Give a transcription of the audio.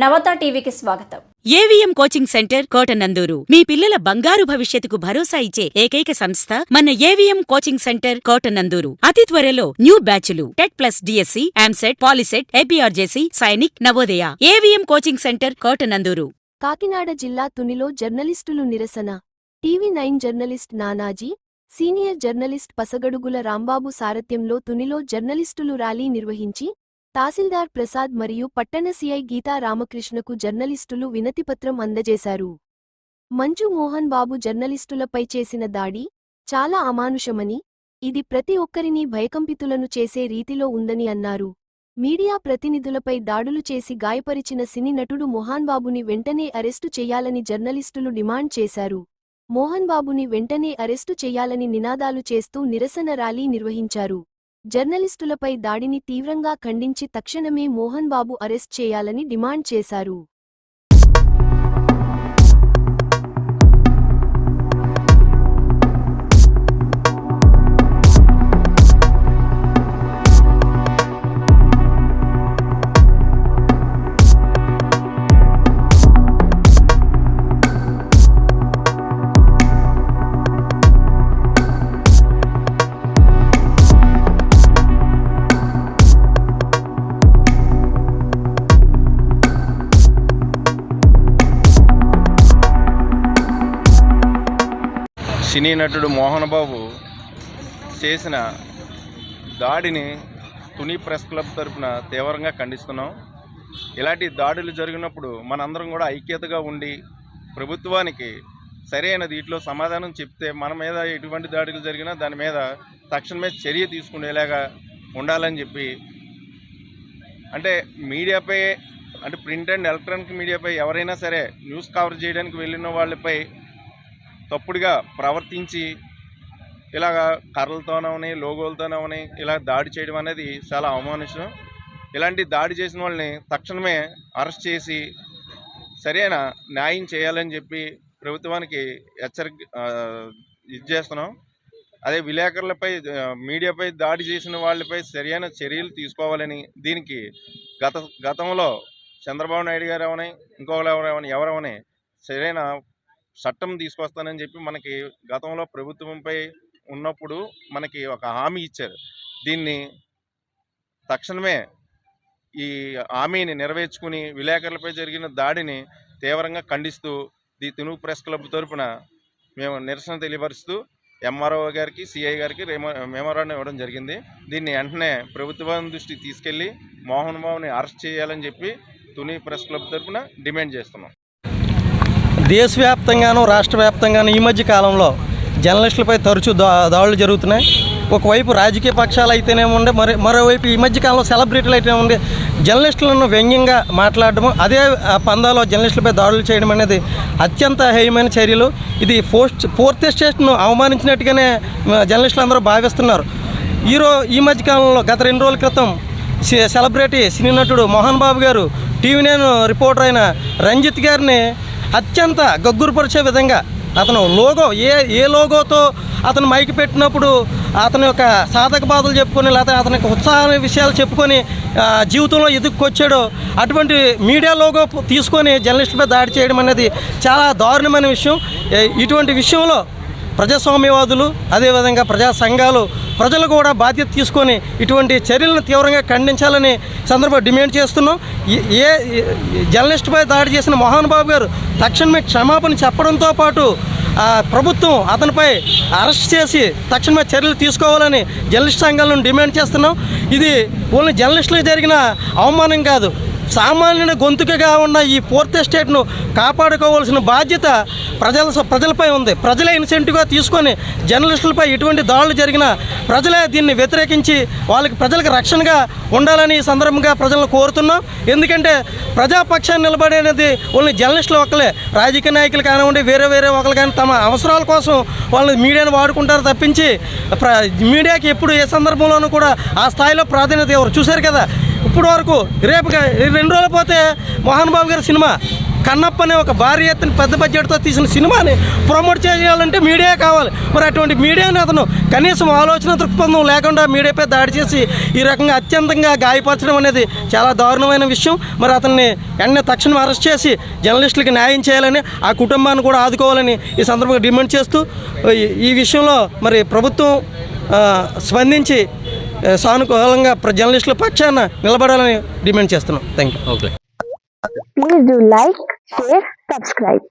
నవత టీవీకి స్వాగతం. AVM coaching centre Kotananduru. మీ పిల్లల బంగారు భవిష్యత్తుకు భరోసా ఇచ్చే ఏకైక సంస్థ మన ఏవిఎం కోచింగ్ సెంటర్ కోటనందూరు. అతి త్వరలో న్యూ బ్యాచ్లు. TET plus DSC AMCET POLYCET APRJC Sainik Navodaya. AVM coaching centre Kotananduru. Kakinada జిల్లా తునిలో జర్నలిస్టులు నిరసన. TV nine journalist Nanaji senior journalist Pasagadugula Rambabu సారథ్యంలో తునిలో జర్నలిస్టులు ర్యాలీ నిర్వహించి తహసీల్దార్ ప్రసాద్ మరియు పట్టణ సీఐ గీతా రామకృష్ణకు జర్నలిస్టులు వినతిపత్రం అందజేశారు. మంజు మోహన్ బాబు జర్నలిస్టులపై చేసిన దాడి చాలా అమానుషమని ఇది ప్రతి ఒక్కరినీ భయకంపితులను చేసే రీతిలో ఉందని అన్నారు. మీడియా ప్రతినిధులపై దాడులు చేసి గాయపరిచిన సినీ నటుడు మోహన్ బాబుని వెంటనే అరెస్టు చేయాలని జర్నలిస్టులు డిమాండ్ చేశారు. మోహన్ బాబుని వెంటనే అరెస్టు చేయాలని నినాదాలు చేస్తూ నిరసన ర్యాలీ నిర్వహించారు. జర్నలిస్టులపై దాడిని తీవ్రంగా ఖండించి తక్షణమే మోహన్ బాబు అరెస్ట్ చేయాలని డిమాండ్ చేశారు. సినీ నటుడు మోహన్ బాబు చేసిన దాడిని తుని ప్రెస్ క్లబ్ తరపున తీవ్రంగా ఖండిస్తున్నాం. ఇలాంటి దాడులు జరిగినప్పుడు మనందరం కూడా ఐక్యతగా ఉండి ప్రభుత్వానికి సరైన దీంట్లో సమాధానం చెప్తే మన మీద ఎటువంటి దాడులు జరిగినా దాని మీద తక్షణమే చర్య తీసుకునేలాగా ఉండాలని చెప్పి అంటే మీడియాపై అంటే ప్రింట్ అండ్ ఎలక్ట్రానిక్ మీడియాపై ఎవరైనా సరే న్యూస్ కవర్ చేయడానికి వెళ్ళిన వాళ్ళపై తప్పుడుగా ప్రవర్తించి ఇలాగ కర్రలతోనవని లోగోలతోనవని ఇలా దాడి చేయడం అనేది చాలా అవమానించడం. ఇలాంటి దాడి చేసిన వాళ్ళని తక్షణమే అరెస్ట్ చేసి సరైన న్యాయం చేయాలని చెప్పి ప్రభుత్వానికి హెచ్చరిక ఇది చేస్తున్నాం. అదే విలేకరులపై మీడియాపై దాడి చేసిన వాళ్ళపై సరైన చర్యలు తీసుకోవాలని దీనికి గత గతంలో చంద్రబాబు నాయుడు గారు అవని ఇంకొకరు ఎవరవని ఎవరవని సరైన చట్టం తీసుకొస్తానని చెప్పి మనకి గతంలో ప్రభుత్వంపై ఉన్నప్పుడు మనకి ఒక హామీ ఇచ్చారు. దీన్ని తక్షణమే ఈ హామీని నెరవేర్చుకుని విలేకరులపై జరిగిన దాడిని తీవ్రంగా ఖండిస్తూ ది తెలుగు ప్రెస్ క్లబ్ తరపున మేము నిరసన తెలియపరుస్తూ ఎంఆర్ఓ గారికి సిఐ గారికి మెమోరాండం ఇవ్వడం జరిగింది. దీన్ని వెంటనే ప్రభుత్వం దృష్టికి తీసుకెళ్ళి మోహన్ బాబుని అరెస్ట్ చేయాలని చెప్పి తుని ప్రెస్ క్లబ్ తరపున డిమాండ్ చేస్తున్నాం. దేశవ్యాప్తంగాను రాష్ట్ర వ్యాప్తంగాను ఈ మధ్య కాలంలో జర్నలిస్టులపై తరచూ దా దాడులు జరుగుతున్నాయి. ఒకవైపు రాజకీయ పక్షాలు అయితేనే ఉండే మరి మరోవైపు ఈ మధ్య కాలంలో సెలబ్రిటీలు అయితే ఉండే జర్నలిస్టులను వ్యంగ్యంగా మాట్లాడడం అదే పందాలో జర్నలిస్టులపై దాడులు చేయడం అనేది అత్యంత హేయమైన చర్యలు. ఇది పోస్ట్ పూర్తి స్టేట్ను అవమానించినట్టుగానే జర్నలిస్టులు అందరూ భావిస్తున్నారు. ఈరో ఈ మధ్య కాలంలో గత రెండు రోజుల క్రితం సెలబ్రిటీ సినీ నటుడు మోహన్ బాబు గారు టీవీ నేను రిపోర్టర్ అయిన రంజిత్ గారిని అత్యంత గగ్గురుపరిచే విధంగా అతను లోగో ఏ ఏ లోగోతో అతను మైక్ పెట్టినప్పుడు అతని యొక్క సాధక బాధలు చెప్పుకొని లేకపోతే అతని యొక్క ఉత్సాహ విషయాలు చెప్పుకొని జీవితంలో ఎదుర్కొచ్చాడో అటువంటి మీడియా లోగో తీసుకొని జర్నలిస్టులపై దాడి చేయడం అనేది చాలా దారుణమైన విషయం. ఇటువంటి విషయంలో ప్రజాస్వామ్యవాదులు అదేవిధంగా ప్రజా సంఘాలు ప్రజలు కూడా బాధ్యత తీసుకొని ఇటువంటి చర్యలను తీవ్రంగా ఖండించాలని సందర్భంగా డిమాండ్ చేస్తున్నాం. ఏ- ఏ జర్నలిస్టుపై దాడి చేసిన మోహన్బాబు గారు తక్షణమే క్షమాపణ చెప్పడంతో పాటు ప్రభుత్వం అతనిపై అరెస్ట్ చేసి తక్షణమే చర్యలు తీసుకోవాలని జర్నలిస్ట్ సంఘాలను డిమాండ్ చేస్తున్నాం. ఇది ఓన్లీ జర్నలిస్టులకు జరిగిన అవమానం కాదు. సామాన్యుని గొంతుకగా ఉన్న ఈ ఫోర్త్ ఎస్టేట్ను కాపాడుకోవాల్సిన బాధ్యత ప్రజల ప్రజలపై ఉంది. ప్రజలే ఇన్సెంటివ్గా తీసుకొని జర్నలిస్టులపై ఎటువంటి దాడులు జరిగినా ప్రజలే దీన్ని వ్యతిరేకించి వాళ్ళకి ప్రజలకు రక్షణగా ఉండాలని ఈ సందర్భంగా ప్రజలను కోరుతున్నాం. ఎందుకంటే ప్రజాపక్షాన్ని నిలబడేది ఓన్లీ జర్నలిస్టులు ఒకలే రాజకీయ నాయకులు కానివ్వండి వేరే వేరే ఒకరు కానీ తమ అవసరాల కోసం వాళ్ళు మీడియాను వాడుకుంటారు తప్పించి ప్ర మీడియాకి ఎప్పుడు ఏ సందర్భంలోనూ కూడా ఆ స్థాయిలో ప్రాధాన్యత ఎవరు చూశారు కదా? ఇప్పుడు వరకు రేపు రెండు రోజులు పోతే మోహన్ బాబు గారి సినిమా కన్నప్ప అనే ఒక భారీ ఎత్తున పెద్ద బడ్జెట్తో తీసిన సినిమాని ప్రమోట్ చేయాలంటే మీడియా కావాలి. మరి అటువంటి మీడియాని అతను కనీసం ఆలోచన దృక్పథం లేకుండా మీడియాపై దాడి చేసి ఈ రకంగా అత్యంతంగా గాయపరచడం అనేది చాలా దారుణమైన విషయం. మరి అతన్ని వెంటనే తక్షణం అరెస్ట్ చేసి జర్నలిస్టులకి న్యాయం చేయాలని ఆ కుటుంబాన్ని కూడా ఆదుకోవాలని ఈ సందర్భంగా డిమాండ్ చేస్తూ ఈ- విషయంలో మరి ప్రభుత్వం స్పందించి సానుకూలంగా జర్నలిస్టుల పక్షాన నిలబడాలని డిమాండ్ చేస్తున్నాం. Thank you okay please do like share subscribe